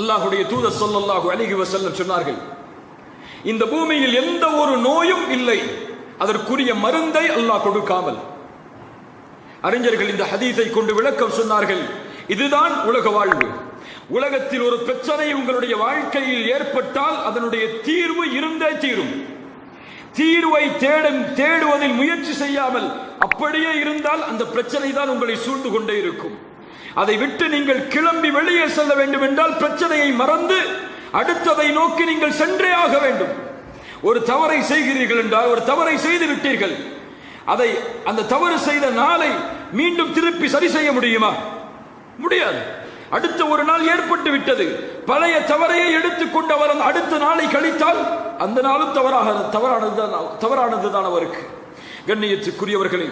அல்லாஹுடைய தூதர் ஸல்லல்லாஹு அழகி வசல்லம் சொன்னார்கள் இந்த பூமியில் எந்த ஒரு நோயும் இல்லை அதற்குரிய மருந்தை அல்லாஹ் கொடுக்காமல். அறிஞர்கள் இந்த ஹதீஸை கொண்டு விளக்கம் சொன்னார்கள் இதுதான் உலக வாழ்வு. உலகத்தில் ஒரு பிரச்சனை உங்களுடைய வாழ்க்கையில் ஏற்பட்டால் அதனுடைய தீர்வு இருந்தே தீரும். தீர்வை தேடும் தேடுவதில் முயற்சி செய்யாமல் அப்படியே இருந்தால் அந்த பிரச்சனை தான் உங்களை சூழ்ந்து கொண்டே இருக்கும். அதை விட்டு நீங்கள் கிளம்பி வெளியே செல்ல வேண்டும் என்றால் பிரச்சனையை மறந்து அடுத்ததை நோக்கி நீங்கள் சென்றே ஆக வேண்டும். ஒரு தவறை செய்கிறீர்கள் என்றால் ஒரு தவறை செய்து விட்டீர்கள். அதை அந்த தவறு செய்த நாளை மீண்டும் திருப்பி சரி செய்ய முடியுமா? முடியாது. அடுத்த ஒரு நாள் ஏற்பட்டு விட்டது. பழைய தவறையை எடுத்துக்கொண்டு அவர் அடுத்த நாளை கழித்தால் அந்த நாளும் தவறாக தவறானது தவறானதுதான் அவருக்கு. கண்ணியத்துக்குரியவர்களே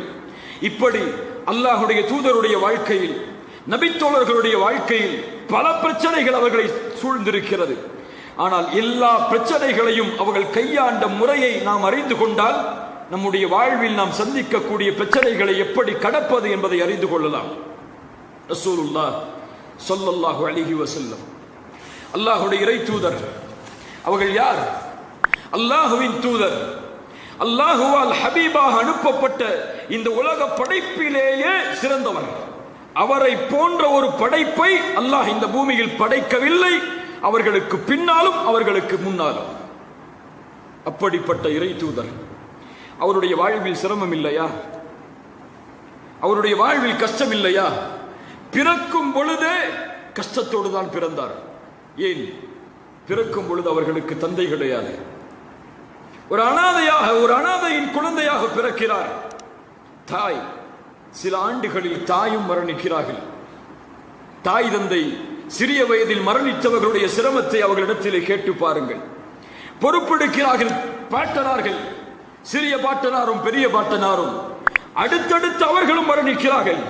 இப்படி அல்லாஹுடைய தூதருடைய வாழ்க்கையில் நபித்தோழர்களுடைய வாழ்க்கையில் பல பிரச்சனைகள் அவர்களை சூழ்ந்திருக்கிறது. ஆனால் எல்லா பிரச்சனைகளையும் அவர்கள் கையாண்ட முறையை நாம் அறிந்து கொண்டால் நம்முடைய வாழ்வில் நாம் சந்திக்கக்கூடிய பிரச்சனைகளை எப்படி கடப்பது என்பதை அறிந்து கொள்ளலாம். ரசூலுல்லா சொல்லல்லாஹு அழகி வசல்லம் அல்லாஹுடைய இறை தூதர். அவர்கள் யார்? அல்லாஹுவின் தூதர். அல்லாஹுவால் ஹபீபாக அனுப்பப்பட்ட இந்த உலக படைப்பிலேயே சிறந்தவர்கள். அவரை போன்ற ஒரு படைப்பை அல்லாஹ் இந்த பூமியில் படைக்கவில்லை. அவர்களுக்கு பின்னாலும் அவர்களுக்கு முன்னாலும். அப்படிப்பட்ட இறை தூதர். அவருடைய வாழ்வில் சிரமம் இல்லையா? அவருடைய வாழ்வில் கஷ்டம் இல்லையா? பிறக்கும் பொழுதே கஷ்டத்தோடு தான் பிறந்தார். ஏன்? பிறக்கும் பொழுது அவர்களுக்கு தந்தை கிடையாது. ஒரு அனாதையாக ஒரு அனாதையின் குழந்தையாக பிறக்கிறார். தாய். சில ஆண்டுகளில் தாயும் மரணிக்கிறார்கள். தாய் தந்தை சிறிய வயதில் மரணித்தவர்களுடைய சிரமத்தை அவர்களிடத்திலே கேட்டு பாருங்கள். பொறுப்பெடுக்கிறார்கள் பாட்டனார்கள். சிறிய பாட்டனாரும் பெரிய பாட்டனாரும். அடுத்தடுத்து அவர்களும் மரணிக்கிறார்கள்.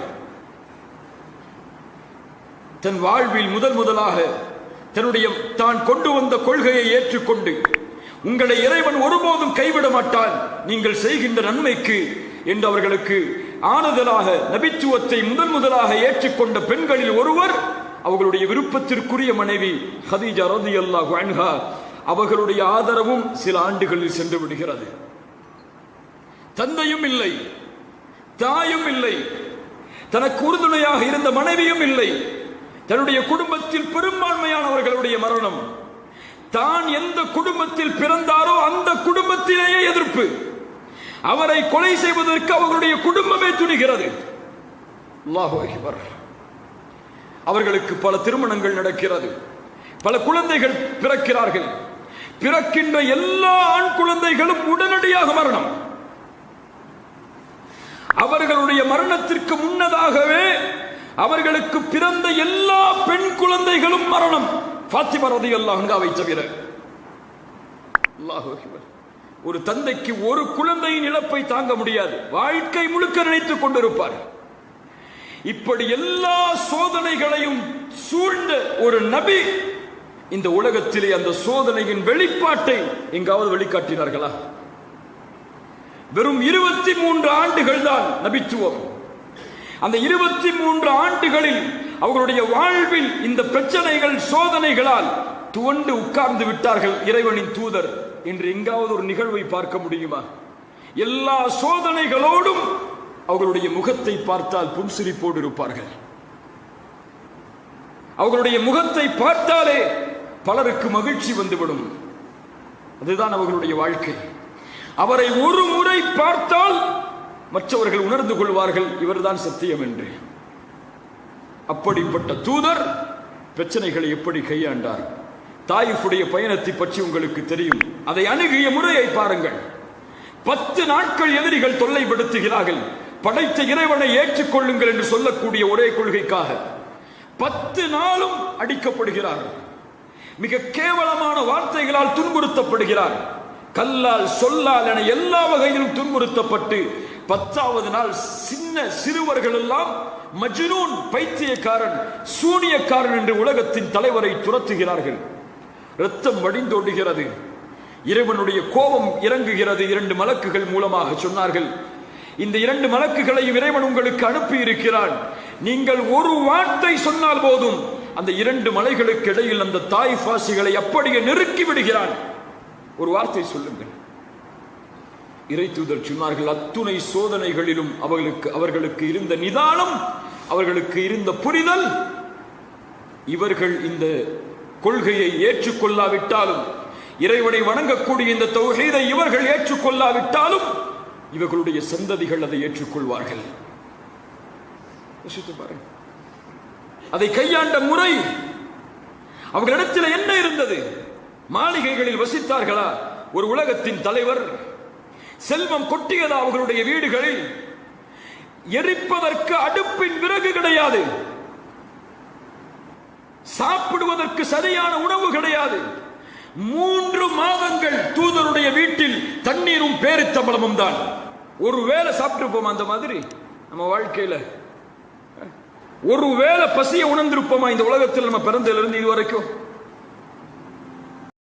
தன் வாழ்வில் முதல் முதலாக தன்னுடைய தான் கொண்டு வந்த கொள்கையை ஏற்றுக்கொண்டு உங்களை இறைவன் ஒருபோதும் கைவிட மாட்டான். நீங்கள் செய்கின்ற நன்மைக்கு என்று அவர்களுக்கு ஆனதலாக நபித்துவத்தை முதன் முதலாக ஏற்றுக்கொண்ட பெண்களில் ஒருவர் அவர்களுடைய விருப்பத்திற்குரிய மனைவி ஹதீஜா ரதி அல்லாஹ் அன்ஹா அவர்களுடைய ஆதரவும் சில ஆண்டுகளில் சென்று விடுகிறது. தந்தையும் இல்லை தாயும் இல்லை தனக்கு உறுதுணையாக இருந்த மனைவியும் இல்லை. தன்னுடைய குடும்பத்தில் பெரும்பான்மையானவர்களுடைய மரணம். தான் எந்த குடும்பத்தில் பிறந்தாரோ அந்த குடும்பத்திலேயே எதிர்ப்பு. அவரை கொலை செய்வதற்கு அவர்களுடைய குடும்பமே துணிகிறது. அல்லாஹு அவர்களுக்கு பல திருமணங்கள் நடக்கிறது. பல குழந்தைகள் பிறக்கிறார்கள். பிறக்கின்ற எல்லா ஆண் குழந்தைகளும் உடனடியாக மரணம். அவர்களுடைய மரணத்திற்கு முன்னதாகவே அவர்களுக்கு பிறந்த எல்லா பெண் குழந்தைகளும் மரணம். ஃபாத்திமா ரதி அல்லாஹாவை தவிர அல்லாஹு. ஒரு தந்தைக்கு ஒரு குழந்தையின் இழப்பை தாங்க முடியாது. வாழ்க்கை முழுக்க நினைத்துக் கொண்டிருப்பார். இப்படி எல்லா சோதனைகளையும் சூழ்ந்த ஒரு நபி இந்த உலகத்திலே அந்த சோதனையின் வெளிப்பாட்டை எங்காவது வெளிக்காட்டினார்களா? வெறும் இருபத்தி மூன்று ஆண்டுகள் தான் நபித்துவம். அந்த இருபத்தி மூன்று ஆண்டுகளில் அவர்களுடைய வாழ்வில் இந்த பிரச்சனைகள் சோதனைகளால் துவண்டு உட்கார்ந்து விட்டார்கள் இறைவனின் தூதர். என்று எங்காவது ஒரு நிகழ்வை பார்க்க முடியுமா? எல்லா சோதனைகளோடும் அவர்களுடைய முகத்தை பார்த்தால் புன்சிரிப்போடு இருப்பார்கள். அவர்களுடைய முகத்தை பார்த்தாலே பலருக்கு மகிழ்ச்சி வந்துவிடும். அதுதான் அவர்களுடைய வாழ்க்கை. அவரை ஒரு முறை பார்த்தால் மற்றவர்கள் உணர்ந்து கொள்வார்கள் இவர்தான் சத்தியம் என்று. அப்படிப்பட்ட தூதர் பிரச்சனைகளை எப்படி கையாண்டார்? தாயிஃபுடைய பயணத்தை பற்றி உங்களுக்கு தெரியும். அதை அணுகிய முறையை பாருங்கள். பத்து நாட்கள் எதிரிகள் தொல்லைப்படுத்துகிறார்கள். படைத்த இறைவனை ஏற்றுக்கொள்ளுங்கள் என்று சொல்லக்கூடிய ஒரே கொள்கைக்காக. பத்து நாளும் அடிக்கப்படுகிறார்கள் மிக கேவலமான வார்த்தைகளால் துன்புறுத்தப்படுகிறார். கல்லால் சொல்லால் என எல்லா வகையிலும் துன்புறுத்தப்பட்டு பத்தாவது நாள் சின்ன சிறுவர்கள் எல்லாம் மஜ்னூன் பைத்தியக்காரன் சூனியக்காரன் என்று உலகத்தின் தலைவரை துரத்துகிறார்கள். ரத்தம் வடிந்தோடுகிறது இறைவனுடைய கோபம் இறங்குகிறது. இரண்டு மலக்குகள் மூலமாக சொன்னார்கள். இந்த இரண்டு மலக்குகளையும் இறைவன் உங்களுக்கு அனுப்பி இருக்கிறான் நீங்கள் ஒரு வார்த்தை சொன்னால் போதும் அந்த இரண்டு மலைகளுக்கு இடையில் அந்த தாய் பாசிகளை அப்படியே நெருக்கி விடுகிறான். ஒரு வார்த்தை சொல்லுங்கள். இறை தூதர் சொன்னார்கள் அத்துணை சோதனைகளிலும் அவர்களுக்கு அவர்களுக்கு இருந்த நிதானம் அவர்களுக்கு இருந்த புரிதல் இவர்கள் இந்த கொள்கையை ஏற்றுக்கொள்ளாவிட்டாலும் இறைவனை வணங்கக்கூடிய இந்த தொகையை இவர்கள் ஏற்றுக்கொள்ளாவிட்டாலும் இவர்களுடைய சந்ததிகள் அதை ஏற்றுக்கொள்வார்கள். அதை கையாண்ட முறை அவர்களிடத்தில் என்ன இருந்தது? மாளிகைகளில் வசித்தார்களா? ஒரு உலகத்தின் தலைவர் செல்வம் கொட்டியதா அவர்களுடைய வீடுகளில்? எரிப்பதற்கு அடுப்பின் விறகு கிடையாது. சாப்பிடுவதற்கு சரியான உணவு கிடையாது. மூன்று மாதங்கள் தூதருடைய வீட்டில் தண்ணீரும் பேரித்தம்பளமும் தான். ஒரு வேளை சாப்பிட்டுருப்போம் அந்த மாதிரி? நம்ம வாழ்க்கையில. ஒரு வேளை பசியை உணர்ந்திருப்போமா இந்த உலகத்தில் நம்ம பிறந்ததிலிருந்து இது வரைக்கும்